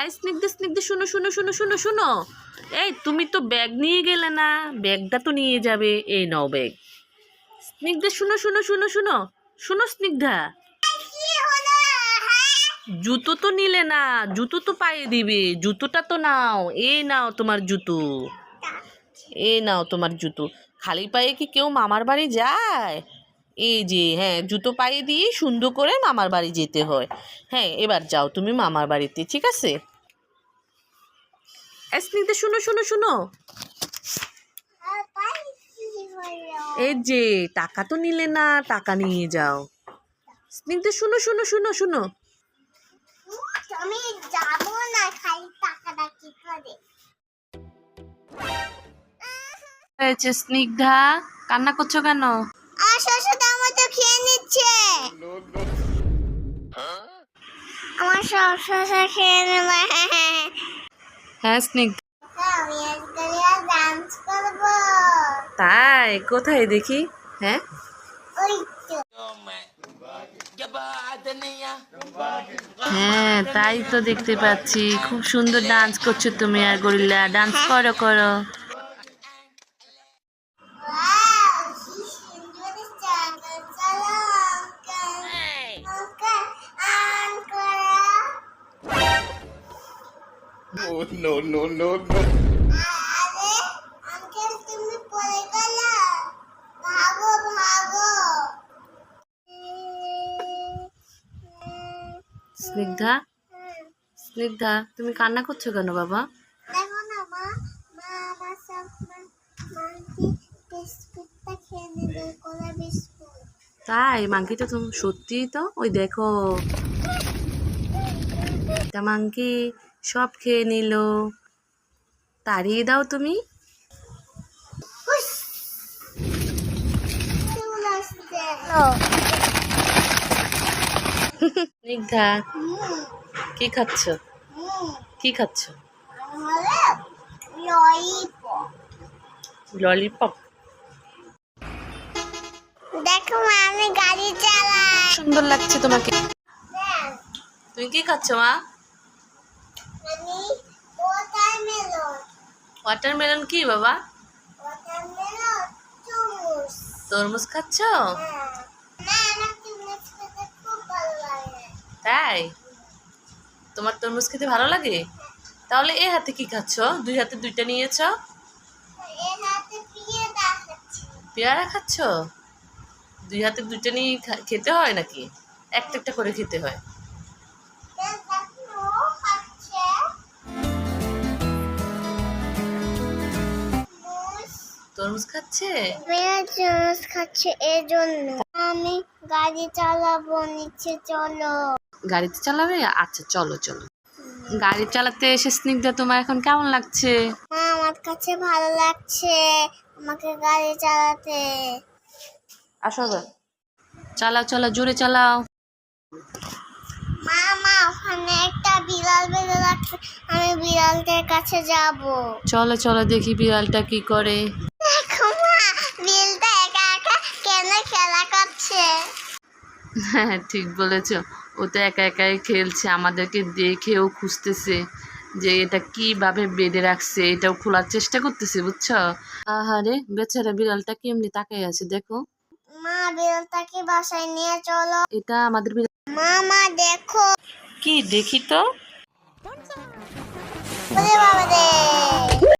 এই স্নিগ্ধ স্নিগ্ধ শুনো শুনো শুনো শুনো শুনো। এই তুমি তো ব্যাগ নিয়ে গেলে না। ব্যাগটা তো নিয়ে যাবে। এই নাও ব্যাগ। স্নিগ্ধা শুনো শুনো শুনো শুনো। শুনো স্নিগ্ধা। হ্যাঁ? জুতো তো নিলে না। জুতো তো পায়ে দিবে। জুতোটা তো নাও। এই নাও তোমার জুতো। এ নাও তোমার জুতো। খালি পায়ে কি কেউ মামার বাড়ি যায়? এই যে হ্যাঁ জুতো পায়ে দিয়ে সুন্দর করে মামার বাড়ি যেতে হয়। হ্যাঁ এবার যাও তুমি মামার বাড়িতে, ঠিক আছে? স্নিগ্ধা শুনো শুনো শুনো। এই যে, টাকা তো নিলে না, টাকা নিয়ে যাও। স্নিগ্ধা, শুনো শুনো শুনো শুনো। আমি স্নিগ্ধা, কান্না করছ কেন? আর শ্বশুর আমার তো খেয়ে নিচ্ছে। আমার সব শ্বশুর খেয়ে নেবে। হ্যাঁ স্নিগ্ধা আমি আজকে ডান্স করব। তাই? কোথায় দেখি? হ্যাঁ? ওই তো। হ্যাঁ তাই তো দেখতে পাচ্ছি। খুব সুন্দর ডান্স করছ তুমি আর গরিল্লা ডান্স করো করো। Oh, no, no, no, no. তুমি পড়ে গেলে? ভাগো ভাগো। স্নিগ্ধা? স্নিগ্ধা তুমি কান্না করছ কেন বাবা? দেখো না মা মা আমার সব মাকে বিস্কুটটা খেয়ে নেবে কলা বিস্কুট। তাই? মাংকিটা তো সত্যিই তো? ওই দেখো। তা মাংকি সব খেয়ে নিল। তাড়িয়ে দাও তুমি। স্নিগ্ধা কি খাচ্ছ? কি খাচ্ছ? ললিপপ। ললিপপ দেখো মা আমি গাড়ি চালাই। সুন্দর লাগছে তোমাকে। তুমি কি খাচ্ছ মা আমি ওয়াটারমেলন ওয়াটারমেলন কি বাবা? তরমুজ খাচ্ছ? হ্যাঁ। তাই? তোমার তরমুজ খেতে ভালো লাগে? তাহলে এ হাতে কি খাচ্ছ? দুই হাতে দুইটা নিয়েছ? পেয়ারা খাচ্ছ। দুই হাতে দুইটা নিয়ে খেতে হয় নাকি? একটা একটা করে খেতে হয়। তরমুজ খাচ্ছে? মেয়েরা চুমুস খাচ্ছে এর জন্য আমি গাড়ি চালাবো নিচে চলো। গাড়িতে চালাবে? আচ্ছা চলো চলো। গাড়ি চালাতে এসে স্নিগ্ধা তোমার এখন কেমন লাগছে? মা আমার কাছে ভালো লাগছে আমাকে গাড়ি চালাতে। আসো এবার। চালাও চালাও জোরে চালাও। মা মা ওখানে একটা বিড়াল বেঁধে রাখছে। আমি বিড়ালটার কাছে যাব। চলো চলো দেখি বিড়ালটা কি করে। হ্যাঁ ঠিক বলেছ। ও তো একা একাই খেলছে আমাদেরকে দেখেও খুঁজতেছে যে এটা কীভাবে বেঁধে রাখছে এটাও খোলার চেষ্টা করতেছে বুঝছ? আহারে বেচারা বিড়ালটা কেমনি তাকাই আছে দেখো। মা বিড়ালটাকে বাসায় নিয়ে চলো। এটা আমাদের বিড়াল। মা মা দেখো। কি দেখি তো। বাবা